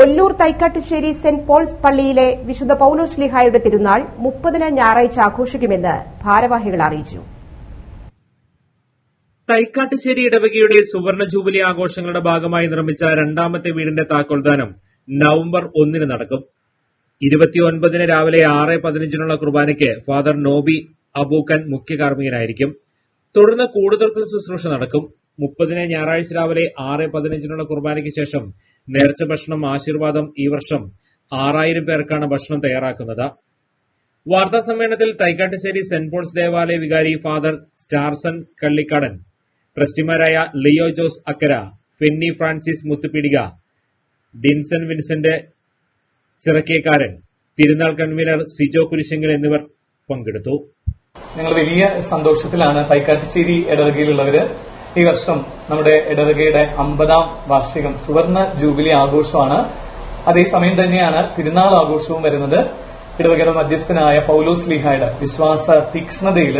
Ollur Thaikkattussery saint Paul's പള്ളിയിലെ വിശുദ്ധ പൌലോസ് ലിഹായുടെ തിരുനാൾ മുപ്പതിന് ഞായറാഴ്ച ആഘോഷിക്കുമെന്ന് ഭാരവാഹികൾ അറിയിച്ചു. തൈക്കാട്ടുശ്ശേരി ഇടവകയുടെ സുവർണ ജൂബിലി ആഘോഷങ്ങളുടെ ഭാഗമായി നിർമ്മിച്ച രണ്ടാമത്തെ വീടിന്റെ താക്കോൽദാനം നവംബർ ഒന്നിന് നടക്കും. ഇരുപത്തിയൊൻപതിന് രാവിലെ ആറ് പതിനഞ്ചിനുള്ള കുർബാനയ്ക്ക് ഫാദർ നോബി അബൂക്കൻ മുഖ്യ കാർമ്മികനായിരിക്കും തുടർന്ന് കൂടുതൽ ശുശ്രൂഷ നടക്കും. മുപ്പതിന് ഞായറാഴ്ച രാവിലെ ആറ് പതിനഞ്ചിനുള്ള കുർബാനയ്ക്ക് ശേഷം നേർച്ച ഭക്ഷണം ആശീർവാദം ഈ വർഷം ആറായിരം പേർക്കാണ് ഭക്ഷണം തയ്യാറാക്കുന്നത്. വാർത്താ സമ്മേളനത്തിൽ തൈക്കാട്ടുശ്ശേരി സെന്റ് പോൾസ് ദേവാലയ വികാരി ഫാദർ സ്റ്റാർസൺ കള്ളിക്കാടൻ ട്രസ്റ്റിമാരായ Leo Jose Akkara Finny Francis Muthupidika Dinson Vincent Chirakkekkaran തിരുനാൾ കൺവീനർ സിജോ കുരിശങ്കൽ എന്നിവർ പങ്കെടുത്തു. ഞങ്ങൾ വലിയ സന്തോഷത്തിലാണ് തൈക്കാട്ടുശ്ശേരി ഇടവകയിലുള്ളവര് ഈ വർഷം നമ്മുടെ ഇടവകയുടെ അമ്പതാം വാർഷികം സുവർണ ജൂബിലി ആഘോഷമാണ്. അതേസമയം തന്നെയാണ് തിരുനാൾ ആഘോഷവും വരുന്നത്. ഇടവകയുടെ മധ്യസ്ഥനായ പൌലോസ് ലീഹായുടെ വിശ്വാസ തീക്ഷ്ണതയിൽ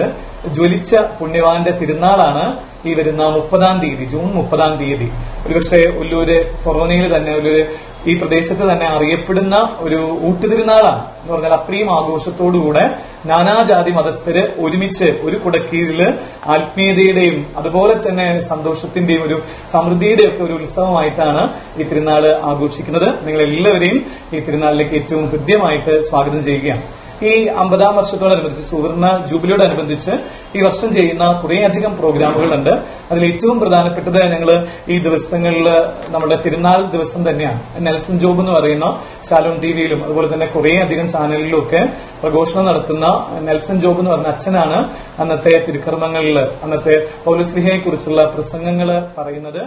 ജ്വലിച്ച പുണ്യവാന്റെ തിരുനാളാണ് ഈ വരുന്ന മുപ്പതാം തീയതി ജൂൺ മുപ്പതാം തീയതി. ഒരുപക്ഷെ ഉള്ളൂര് ഫൊറോനയിൽ തന്നെ ഒരു ഈ പ്രദേശത്ത് തന്നെ അറിയപ്പെടുന്ന ഒരു ഊട്ടുതിരുനാളാണ് എന്ന് പറഞ്ഞാൽ അത്രയും ആഘോഷത്തോടുകൂടെ നാനാജാതി മതസ്ഥര് ഒരുമിച്ച് ഒരു കുടക്കീഴിൽ ആത്മീയതയുടെയും അതുപോലെ തന്നെ സന്തോഷത്തിന്റെയും ഒരു സമൃദ്ധിയുടെയും ഒക്കെ ഒരു ഉത്സവമായിട്ടാണ് ഈ തിരുനാൾ ആഘോഷിക്കുന്നത്. നിങ്ങൾ എല്ലാവരെയും ഈ തിരുനാളിലേക്ക് ഏറ്റവും ഹൃദ്യമായിട്ട് സ്വാഗതം ചെയ്യുകയാണ്. ഈ അമ്പതാം വർഷത്തോടനുബന്ധിച്ച് സുവർണ ജൂബിലിയോടനുബന്ധിച്ച് ഈ വർഷം ചെയ്യുന്ന കുറേയധികം പ്രോഗ്രാമുകളുണ്ട്. അതിൽ ഏറ്റവും പ്രധാനപ്പെട്ടത് ഞങ്ങൾ ഈ ദിവസങ്ങളിൽ നമ്മുടെ തിരുനാൾ ദിവസം തന്നെയാണ്. നെൽസൺ ജോബ് എന്ന് പറയുന്ന ശാലോൺ ടി വിയിലും അതുപോലെ തന്നെ കുറേയധികം ചാനലിലും ഒക്കെ പ്രഘോഷണം നടത്തുന്ന നെൽസൺ ജോബ് എന്ന് പറഞ്ഞ അച്ഛനാണ് അന്നത്തെ തിരുക്കർമ്മങ്ങളിൽ അന്നത്തെ പൗലസ്ലിഹയെ കുറിച്ചുള്ള പ്രസംഗങ്ങൾ പറയുന്നത്.